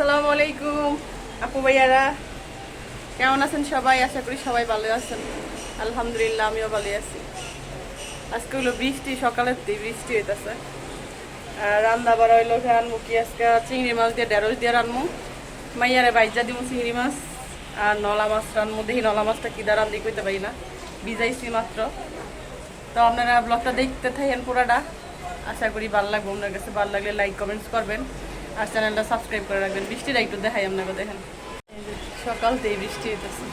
আসসালামু আলাইকুম, আপু ভাইয়ারা। কেমন আছেন সবাই? আশা করি সবাই ভালো আছেন। আলহামদুলিল্লাহ, আমিও ভালো আছি। আজকে হলো বৃষ্টি, সকালের থেকে বৃষ্টি হইতেছে। আর রান্না বাড়া হইল আনমু কি আজকে? চিংড়ি মাছ দিয়ে, ঢেঁড়স দিয়ে রানমু। মাইয়ারে বাইজা দিব চিংড়ি মাছ। আর নলা মাছ রানমু। দেখি নলা মাছটা কি দা রান্ধি কইতে পারি না। ভিজাইছি মাত্র। তো আপনারা ব্লগটা দেখতে থাকেন পুরাটা। আশা করি ভালো লাগবে। আপনার কাছে ভালো লাগলে লাইক কমেন্টস করবেন। আর চ্যানেলটা সাবস্ক্রাইব করে রাখবেন। বৃষ্টিটা একটু দেখাই আপনাকে, দেখেন। এই যে সকাল থেকে বৃষ্টি হইতেছে।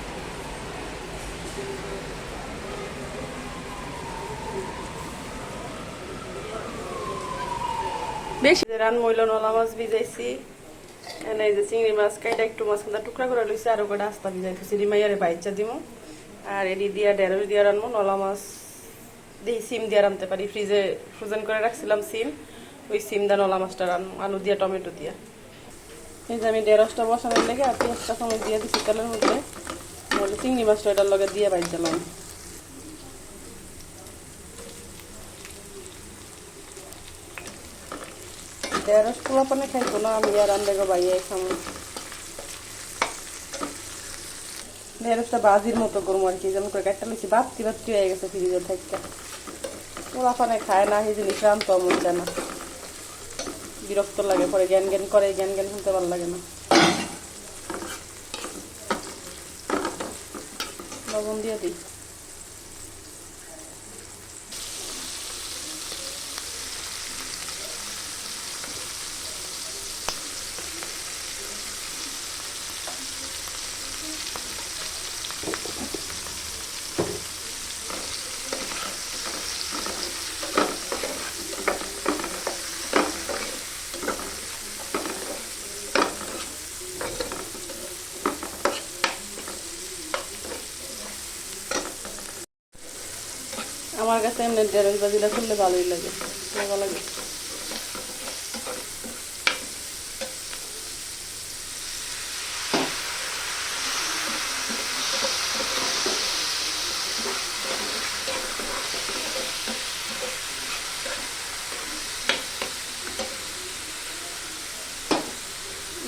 বেশি রান মইল, নলা মাছ ভিজাইছি। এই যে চিংড়ি মাছ, কাইটা একটু মাছ কাঁদা টুকরা করে লইছি, আর ওটা আস্তা ভিজাইছি রিমাইয়ারে বাইচা দিমু। আর এডি দিয়া ঢেঁড়স দিয়া রানবো নলা মাছ দিয়ে সিম দিয়ে রানতে পারি। ফ্রিজে ফ্রোজেন করে রাখছিলাম সিম। ওই সিম দা নলা মাছটা রান্না আলু দিয়া, টমেটো দিয়া। এই যে আমি ঢেঁড়সটা বসানোর লেগে আর পেঁয়াজটা সময় দিয়ে দিচ্ছি তেলের মধ্যে। বলে চিংড়ি মাছটা এটার লগে দিয়ে বাইর দিলাম। ঢেঁড়স পোলা পানে খাইতো না, আমি আর আন্দাগো বাইয়ে খামো। ঢেঁড়সটা বাজির মতো করব আর কি, যেমন করে কাটটা লইছি, বাপতি বাপতি হয়ে গেছে ফ্রিজের থাকতে খায় না এই জিনিস রামতো মন না। বিরক্ত লাগে, পরে জ্ঞান জ্ঞান করে জ্ঞান জ্ঞান শুনতে ভালো লাগে না। লবণ দিয়ে দিই। আমার কাছে এমনি ঢেঁড়স বাজিটা করলে ভালোই লাগে। ভালো লাগে।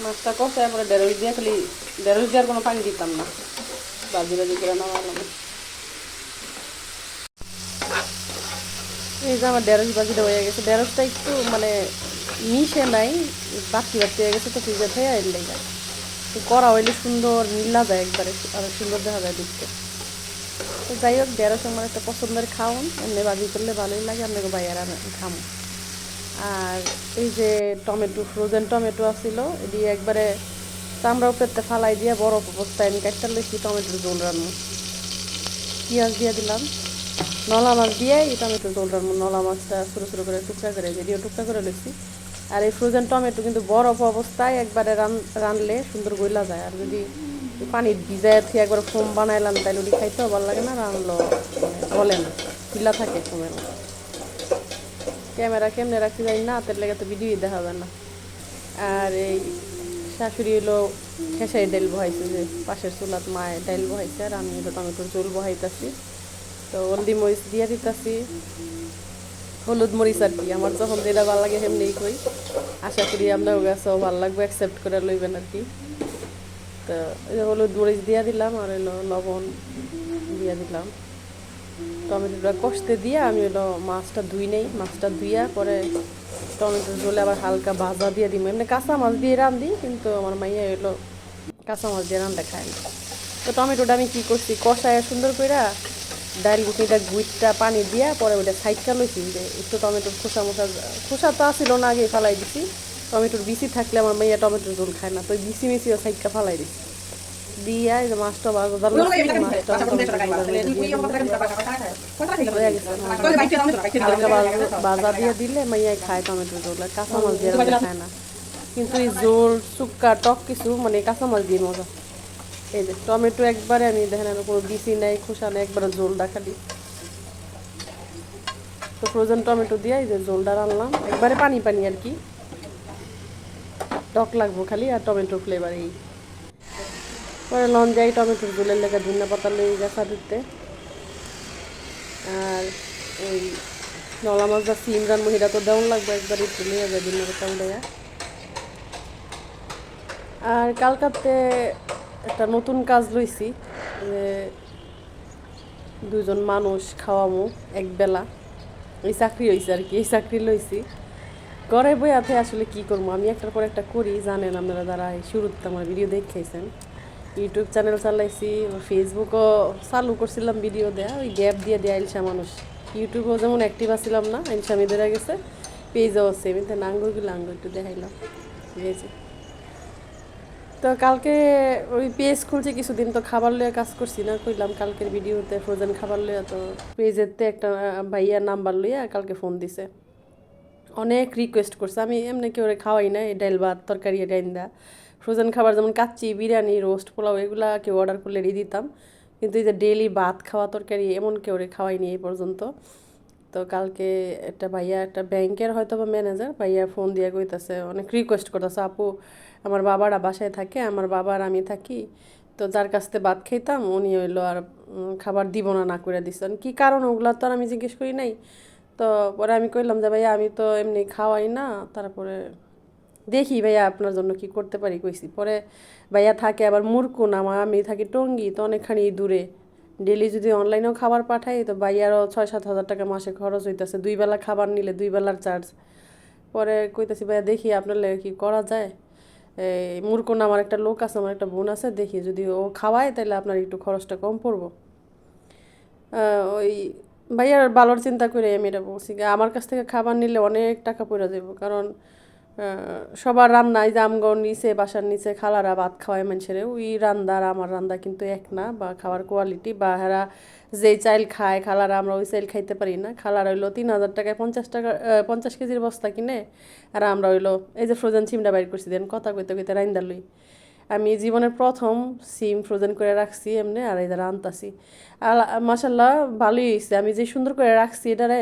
মাছটা কষায় পরে ঢেঁড়স দিয়ে খালি ঢেঁড়স দিয়ে আর কোনো পানি দিতাম না। বাজি বাজি করে নামালাম। এই যে আমার ঢেঁড়স বাজিটা হয়ে গেছে। ঢেঁড়সটা একটু মানে মিশে নাই বাকি বাকি হয়ে গেছে, তো ফ্রিজে থেকে এর লেগে তো করা হইলে সুন্দর নীলা যায় একবারে, আর সুন্দর দেখা যায় দেখতে। তো যাই হোক ঢেঁড়স আমার একটা পছন্দের খাওন, এমনি বাজি করলে ভালোই লাগে আপনাকে বাইরে খামো। আর এই যে টমেটো ফ্রোজেন টমেটো আছিল এটি একবারে চামড়া উপরে ফালাই দিয়ে বরফ অবস্থায় আমি কাটতে লইছি টমেটোর জোল রান্না। পেঁয়াজ দিয়ে দিলাম। নলা মাছ দিয়ে এই টমেটো জোল নলা মাছটা ছোটো ছোটো করে টুকরা করে যদিও টুকরা করে লইছি আর এই ফ্রোজেন টমেটো কিন্তু বরফ অবস্থায় একবারে রান রানলে সুন্দর গইলা যায় আর যদি পানি ভিজায় থেকে একবার ফোম বানাইলাম তাইলে ওটি খাইতেও ভালো লাগে না রানলো বলে না ঢিলা থাকে ফোমের ক্যামেরা কেমনে রাখতে যাই না তার লেগে তো ভিডিওই দেখা যায় না আর এই শাশুড়ি হলো খেসাই ডাইল বহাইছে যে পাশের চুলাত মায়ে ডাইল বহাইছে আর আমি হলো টমেটোর চুল বহাইতাছি তো হলদি মরিচ দিয়ে দিতাছি। হলুদ মরিচ আর কি, আমার যখন যেটা ভালো লাগে সেমনি কই। আশা করি আপনার কাছেও ভালো লাগবে অ্যাকসেপ্ট করে লইবেন আর কি। তো হলুদ মরিচ দিয়ে দিলাম আর হলো লবণ দিয়ে দিলাম। টমেটোটা কষতে দিয়ে আমি হলো মাছটা ধুই নেই, মাছটা ধুইয়া পরে টমেটো ঝোলে আবার হালকা ভাজা দিয়ে দিই এমনি কাঁচা মাছ দিয়ে রান্ধি, কিন্তু আমার মাইয়া হলো কাঁচা মাছ দিয়ে রান্ধা খায় না। তো টমেটোটা আমি কী করছি, কষায় সুন্দর করে ডাইল গুটিটা গুইটটা পানি দিয়া পরে ওইটা সাইডটা লইছি যে একটু টমেটোর খোসা মোসা খোসা তো আসিল না আগে ফালাই দিছি। টমেটোর বিচি থাকলে আমার মাইয়া টমেটোর ঝোল খায় না তো বিচি মিচিও সাইডটা ফালাই দিছি। দিয়া এই যে মাছটা ভাজা মাছটা হালকা বাজা দিয়ে দিলে মাইয়াই খায় টমেটো ঝোল কাঁচা মাছ দিয়ে খায় না। কিন্তু এই জোল চুক্কা টক কিছু মানে কাঁচা মাছ দিয়ে মজা। এই যে টমেটো একবারে আমি দেখেন কোনো বিচি নাই, খোসা নেই, একবারে জোলটা খালি। তো ফ্রোজেন টমেটো দিয়ে এই যে জোলটা রান্নাম একবারে পানি পানি আর কি। টক লাগবো খালি আর টমেটো ফ্লেভার এই। পরে লন যাই টমেটোর জোলের লেগে ধনিয়া পাতা লই গেছা দিতে আর ওই নলা মাছ বা সিম রান্না সেটা তো দেওয়ান লাগবে, একবার নিয়ে যাবে ধনিয়া পাতা উড়ে আর কালকাতে একটা নতুন কাজ লইছি যে দুজন মানুষ খাওয়ামু এক বেলা। এই চাকরি হয়েছে আর কি, এই চাকরি লইছি। ঘরে বইয়াতে আসলে কি করব? আমি একটার পর একটা করি, জানেন আপনারা যারা শুরুতে আমার ভিডিও দেখেছেন। ইউটিউব চ্যানেল চালাইছি ফেসবুকও চালু করছিলাম ভিডিও দেয়া, ওই গ্যাপ দিয়ে দেয়া ইলসা মানুষ। ইউটিউবেও যেমন অ্যাক্টিভ আসছিলাম না ইলসা ধরে গেছে পেজও আছে আমি তো নাঙ্গরগুলো আঙ্গুর একটু দেখাইলাম। ঠিক আছে তো কালকে ওই পেজ খুলছে কিছুদিন, তো খাবার লইয়া কাজ করছি না, কইলাম কালকের ভিডিওতে ফ্রোজেন খাবার লইয়া, তো পেজেতে একটা ভাইয়ার নাম্বার লইয়া কালকে ফোন দিছে। অনেক রিকোয়েস্ট করছে, আমি এমনি কি কেউ খাওয়াই না এই ডাল ভাত, তরকারি ডাইন্দা ফ্রোজেন খাবার যেমন কাচ্চি, বিরিয়ানি রোস্ট পোলাও, এগুলা কেউ অর্ডার করলে দিয়ে দিতাম। কিন্তু এই যে ডেলি ভাত খাওয়া, তরকারি, এমন কেউ রে খাওয়াইনি এই পর্যন্ত। তো কালকে একটা ভাইয়া, একটা ব্যাংকের হয়তো বা ম্যানেজার ভাইয়া ফোন দিয়ে কইতাছে, অনেক রিকোয়েস্ট করতেছে, আপু আমার বাবারা বাসায় থাকে, আমার বাবার আমি থাকি। তো যার কাছ থেকে ভাত খেতাম উনি হইল আর খাবার দিব না না করে দিচ্ছেন কি কারণ ওগুলো তো আর আমি জিজ্ঞেস করি নাই। তো পরে আমি কইলাম যে, ভাইয়া, আমি তো এমনি খাওয়াই না। তারপরে দেখি, ভাইয়া, আপনার জন্য কি করতে পারি? কইছি। পরে ভাইয়া থাকে আবার মুরকুন আমার আমি থাকি টঙ্গি, তো অনেকখানি দূরে। ডেলি যদি অনলাইনেও খাবার পাঠাই, তো ভাইয়ারও ছয় সাত হাজার টাকা মাসে খরচ হইতেছে। দুই বেলা খাবার নিলে দুই বেলার চার্জ। পরে কইতাছি, ভাইয়া, দেখি আপনার কি করা যায়? এই মুরকুন আমার একটা লোক আছে, আমার একটা বোন আছে, দেখি যদি ও খাওয়ায়, তাহলে আপনার একটু খরচটা কম পড়ব। ওই ভাইয়ার ভালোর চিন্তা করে আমি এটা বলছি আমার কাছ থেকে খাবার নিলে অনেক টাকা পড়ে যাব কারণ সবার রান্না এই যে আমগর নিচে, বাসার নিচে খালারা ভাত খাওয়ায় মানুষের, ওই রান্দা আর আমার রান্দা কিন্তু এক না, বা খাওয়ার কোয়ালিটি বা হেরা যেই চাইল খায়, খালারা আমরা ওই চাইল খাইতে পারি না। খালারা হইল তিন হাজার টাকায় পঞ্চাশ টাকা পঞ্চাশ কেজির বস্তা কিনে, আর আমরা হইল এই যে ফ্রোজেন সিমটা বাইর করছি, দেন কথা কইতে কইতে রাইন্দা লই। আমি জীবনের প্রথম সিম ফ্রোজেন করে রাখছি এমনি, আর এদের আনতাছি। আর মাসাল্লাহ ভালোই হয়েছে আমি যে সুন্দর করে রাখছি এটারে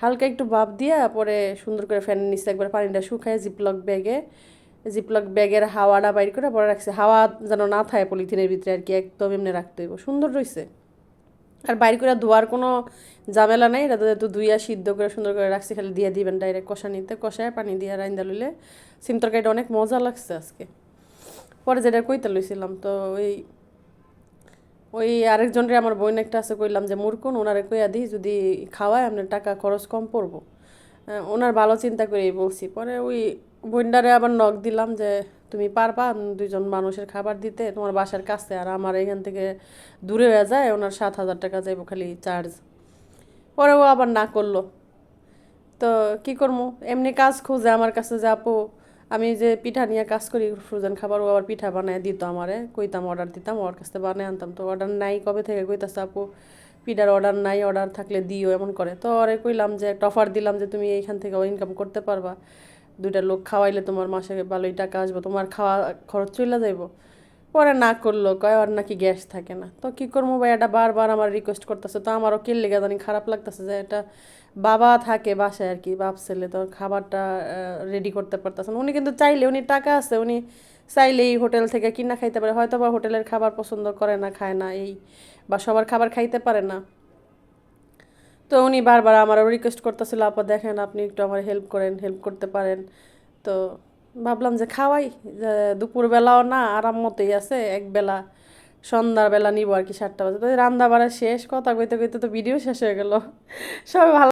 হালকা একটু ভাপ দিয়া, পরে সুন্দর করে ফ্যানের নিচে একবার পানিটা শুকায় জিপলক ব্যাগে জিপলক ব্যাগের হাওয়াটা বাইর করে পরে রাখছে। হাওয়া যেন না থাকে পলিথিনের ভিতরে আর কি, একদম এমনি রাখতে হইব। সুন্দর রয়েছে আর বাইর করে ধোয়ার কোনো ঝামেলা নাই। এটা তো ধুইয়া সিদ্ধ করে সুন্দর করে রাখছি, খালি দিয়ে দিবেন ডাইরেক্ট কষা নিতে কষায় পানি দিয়ে রাইন্দা লইলে সিম তরকারিটা অনেক মজা লাগছে আজকে। পরে যেটা কইতে লইছিলাম, তো ওই ওই আরেকজনরে আমার বোন একটা আছে, কইলাম যে মুরকুন ওনারে কইয়া দিই, যদি খাওয়ায় আপনার টাকা খরচ কম পড়ব। ওনার ভালো চিন্তা করেই বলছি। পরে ওই বোনটারে আবার নখ দিলাম যে, তুমি পারবা দুইজন মানুষের খাবার দিতে? তোমার বাসার কাছে, আর আমার এখান থেকে দূরে হয়ে যায়, ওনার সাত হাজার টাকা যাইব খালি চার্জ পরে ও আবার না করল। তো কি করব এমনি কাজ খুঁজে আমার কাছে যে আপু আমি যে পিঠা নিয়ে কাজ করি ফ্রোজেন খাবার, ও আবার পিঠা বানায় দিত আমারে। কইতাম অর্ডার দিতাম, ওর কাছ থেকে বানায় আনতাম। তো অর্ডার নাই, কবে থেকে? কইতাছে, আপু, পিঠার অর্ডার নাই অর্ডার থাকলে দিও, এমন করে। তো ওরে কইলাম যে, একটা অফার দিলাম যে, তুমি এইখান থেকে ইনকাম করতে পারবা। দুইটা লোক খাওয়াইলে তোমার মাসে ভালোই টাকা আসবে, তোমার খাওয়া খরচ চলে যাইব। পরে না করল কয়, আর নাকি গ্যাস থাকে না। তো কি করব ভাই, এটা বারবার আমার রিকোয়েস্ট করতেছে। তো আমারও কিল লেগে জানি খারাপ লাগতেছে যে এটা বাবা থাকে বাসায় আর কি, বাপ, ছেলে। তো খাবারটা রেডি করতে পারতেছে উনি কিন্তু চাইলে, উনি টাকা আছে, উনি চাইলেই হোটেল থেকে কিনা খাইতে পারে। হয়তো বা হোটেলের খাবার পছন্দ করে না, খায় না, এই বা সবার খাবার খাইতে পারে না। তো উনি বারবার আমারও রিকোয়েস্ট করতেছিল, আপা, দেখেন, আপনি একটু আমার হেল্প করেন হেল্প করতে পারেন। তো ভাবলাম যে খাওয়াই দুপুরবেলাও না আরাম মতোই আছে, একবেলা সন্ধ্যার বেলা নিব আর কি সাতটা বাজে। তো রান্না বাড়া শেষ, কথা কইতে কইতে তো ভিডিও শেষ হয়ে গেল। সবাই ভালো